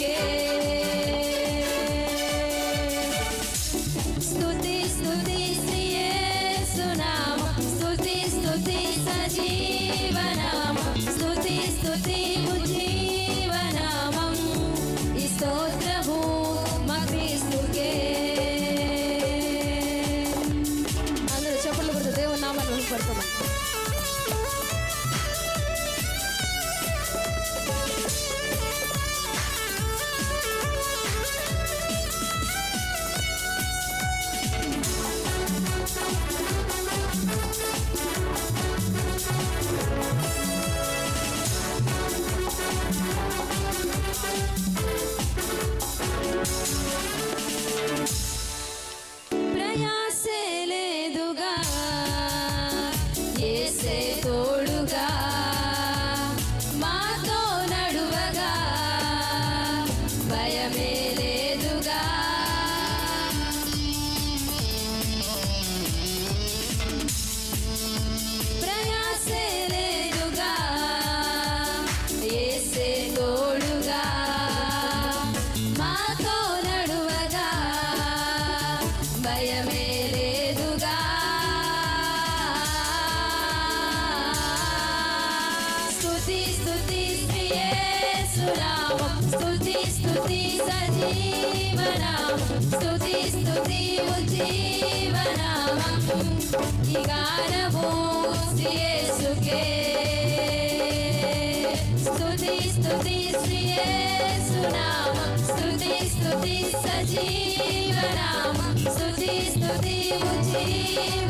క్రీస్తుకే స్తుతి స్తుతి శ్రీ యేసునామ స్తుతి స్తుతి సజీవనామ స్తుతి స్తుతి స్తుతి స్తుతి స్తుతి స్తుతి ఉజ్జీవనామం ఈ గానము స్తుతి స్తుతి శ్రీ స్తుతి స్తుతి సజీవనామం స్తుతి స్తుతి ఉజ్జీవనామం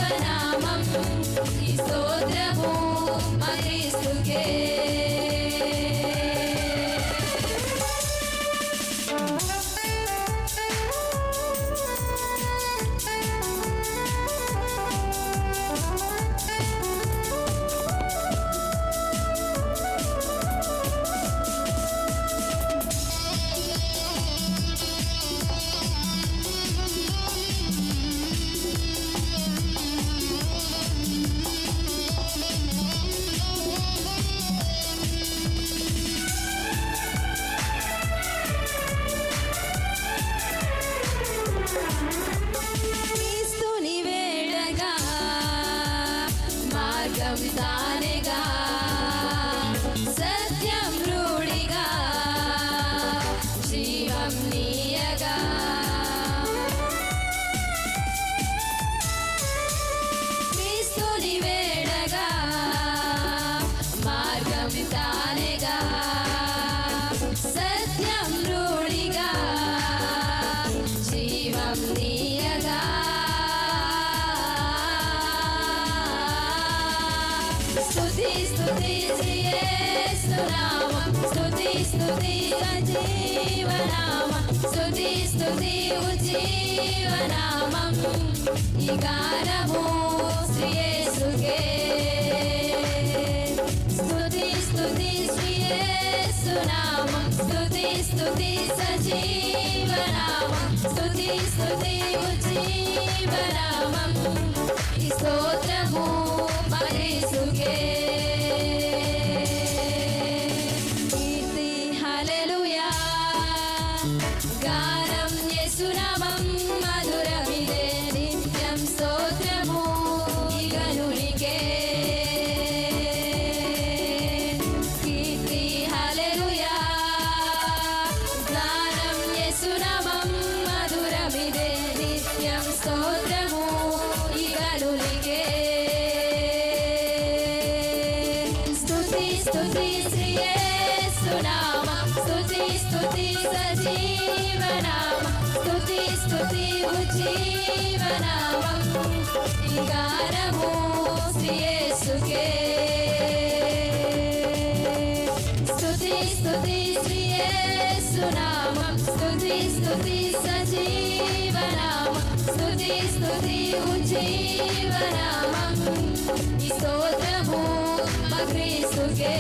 ఉజ్జీవనామం. ఈ గానము శ్రీ స్తుతి స్తుతి శ్రీ స్తుతి స్తుతి సజీవనామం. స్తుతి స్తుతి ఉజ్జీవనామం. ఈ స్తోత్రము మరీసుకే స్తుతి స్తుతి స్తుతి స్తుతి సజీవనామం స్తుతి స్తుతి ఉజ్జీవనామం. ఈ గానము శ్రీ స్తుతి స్తుతి శ్రీ స్తుతి స్తుతి సజీవనామం స్తుతి స్తుతి ఉజ్జీవనామం. ఈ స్తోత్రము క్రీస్తుకే